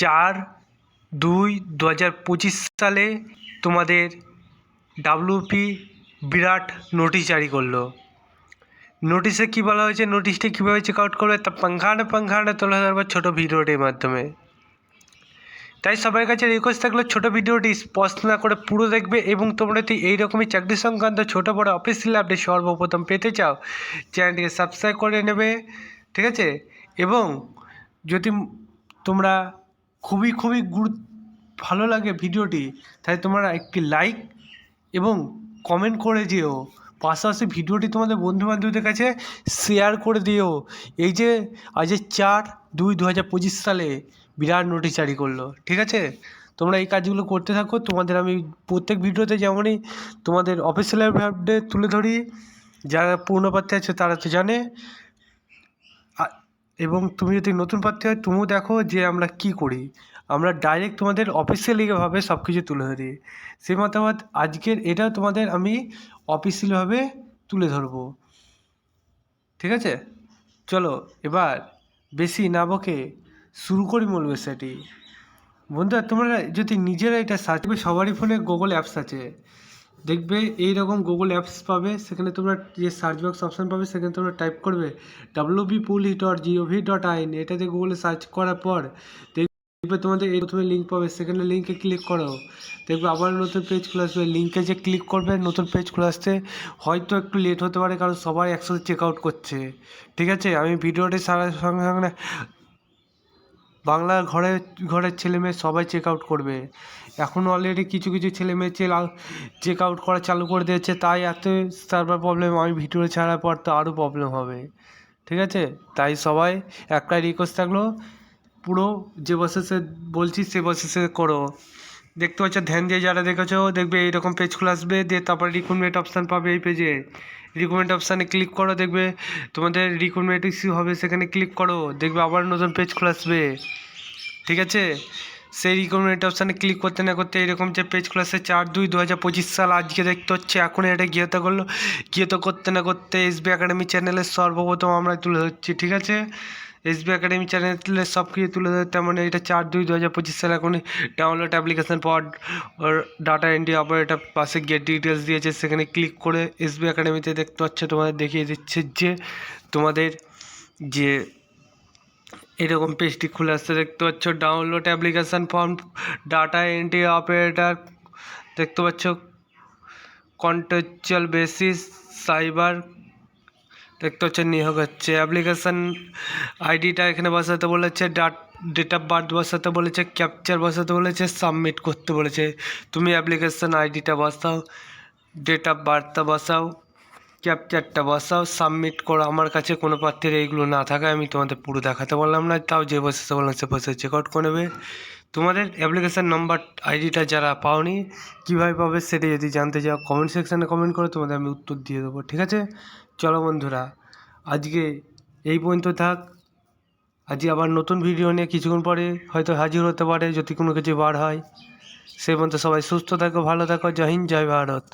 চার দুই দু হাজার পঁচিশ সালে তোমাদের ডাব্লিউপি বিরাট নোটিশ জারি করল। নোটিশে কী বলা হয়েছে? নোটিশটি কীভাবে চেক আউট করবে? তা পাঙ্খানে পাঙ্খানে তোলা ধরবো ছোটো ভিডিওটির মাধ্যমে। তাই সবার কাছে রিকোয়েস্ট থাকল, ছোটো ভিডিওটি স্পষ্ট না করে পুরো দেখবে এবং তোমরা যদি এইরকমই চাকরি সংক্রান্ত ছোটো বড়ো অফিসিয়াল আপডেট সর্বপ্রথম পেতে চাও, চ্যানেলটিকে সাবস্ক্রাইব করে নেবে, ঠিক আছে? এবং যদি তোমরা খুবই খুবই গুরু ভালো লাগে ভিডিওটি। তাই তোমরা একটি লাইক এবং কমেন্ট করে দিও পাশাপাশি ভিডিওটি তোমাদের বন্ধু বান্ধবদের কাছে শেয়ার করে দিও। এই যে, আজ চার দুই দু হাজার পঁচিশ সালে বিরাট নোটিশ জারি করল, ঠিক আছে? তোমরা এই কাজগুলো করতে থাকো। তোমাদের আমি প্রত্যেক ভিডিওতে যেমনই তোমাদের অফিসিয়াল আপডেট তুলে ধরি, যারা পুরনো প্রার্থী আছে তারা তো জানে। এবং তুমি যদি নতুন প্রার্থী হয়, তুমিও দেখো যে আমরা কি করি। আমরা ডাইরেক্ট তোমাদের অফিসিয়ালিভাবে সব কিছু তুলে ধরি। সে মতামত আজকের এটাও তোমাদের আমি অফিসিয়ালভাবে তুলে ধরবো। ঠিক আছে? চলো, এবার বেশি না বকে শুরু করি মূল বিষয়টি। বন্ধুরা, তোমরা যদি নিজেরা এটা সার্চ সবারই ফোনে গুগল অ্যাপস আছে। দেখবে এই রকম গুগল অ্যাপস পাবে, সেখানে তোমরা যে সার্চ বক্স অপশান পাবে, সেখানে তোমরা টাইপ করবে W B police dot G O V dot in এটাতে গুগলে সার্চ করার পর দেখবে তোমাদের এই প্রথমে লিঙ্ক পাবে, সেখানে লিঙ্কে ক্লিক করো। দেখবে আবার নতুন পেজ খুলে আসবে লিঙ্কে যে ক্লিক করবে, নতুন পেজ খুলে আসতে হয়তো একটু লেট হতে পারে, কারণ সবাই একসাথে চেক আউট করছে। ঠিক আছে? আমি ভিডিওটি সারা সঙ্গে সঙ্গে বাংলার ঘরে, ঘরের ছেলে মেয়ে সবাই চেক আউট করবে। এখন অলরেডি কিছু কিছু ছেলে মেয়ে চেক আউট করা চালু করে দিয়েছে, তাই এত সার্ভার প্রবলেম আমি ভিডিও ছাড়ার পর তো আরও প্রবলেম হবে। ঠিক আছে? তাই সবাই একটাই রিকোয়েস্ট থাকল, পুরো যে প্রসেসে বলছি, সে প্রসেসে করো। দেখতে পাচ্ছ, ধ্যান দিয়ে যারা দেখেছ, দেখবে এইরকম পেজ খুলে আসবে, দিয়ে তারপর রিক্রুটমেন্ট অপশান পাবে এই পেজে রিক্রুটমেন্ট অপশানে ক্লিক করো, দেখবে তোমাদের রিক্রুটমেন্ট ইস্যু হবে, সেখানে ক্লিক করো, দেখবে আবার নতুন পেজ খুলে আসবে। ঠিক আছে? সেই রিক্রুটমেন্ট অপশানে ক্লিক করতে না করতে এরকম যে পেজ খুলে আসছে, চার দুই দু হাজার পঁচিশ সাল আজকে দেখতে হচ্ছে, এখন এটা গিয়ে তো করল। গিয়ে তো করতে না করতে এসবি একাডেমি চ্যানেলের সর্বপ্রথম আমরা তুলে ধরছি, ঠিক আছে? এসবি একাডেমি চ্যানেলে সব কিছু তুলে ধরতে তেমন এটা চার দুই দু হাজার পঁচিশ সালে এখন ডাউনলোড অ্যাপ্লিকেশন পর ডাটা এন্ট্রি অপারেটর পাশে গেট ডিটেলস দিয়েছে। সেখানে ক্লিক করে এসবি একাডেমিতে দেখতে পাচ্ছ, তোমাদের দেখিয়ে দিচ্ছে যে তোমাদের যে এরকম পেজটি খুলে আসতে দেখতে পাচ্ছ download application form data entry operator দেখতে পাচ্ছ কন্টেকচুয়াল বেসিস সাইবার দেখতে হচ্ছে নিয়োগ হচ্ছে অ্যাপ্লিকেশান আইডিটা এখানে বসাতে বলেছে ডাট ডেট অফ বার্থ বসাতে বলেছে ক্যাপচার বসাতে বলেছে সাবমিট করতে বলেছে। তুমি অ্যাপ্লিকেশান আইডিটা বসাও ডেট অফ বার্থটা বসাও ক্যাপচারটা বসাও সাবমিট করো। আমার কাছে কোনো প্রার্থীর এইগুলো না থাকায় আমি তোমাদের পুরো দেখাতে বললাম না, তাও যে বসেছে বললাম সে বসে চেক আউট করে নেবে। তোমাদের অ্যাপ্লিকেশান নাম্বার আইডিটা যারা পাওনি, কীভাবে পাবে সেটা যদি জানতে চাও কমেন্ট সেকশানে কমেন্ট করো তোমাদের আমি উত্তর দিয়ে দেবো, ঠিক আছে? চলো বন্ধুরা, আজকে এই পর্যন্ত থাক। আজকে আবার নতুন ভিডিও নিয়ে কিছুক্ষণ পরে হয়তো হাজির হতে পারে, যদি কোনো কিছু বার হয়। সেই পর্যন্ত সবাই সুস্থ থাকো, ভালো থাকো, জয় হিন্দ, জয় ভারত।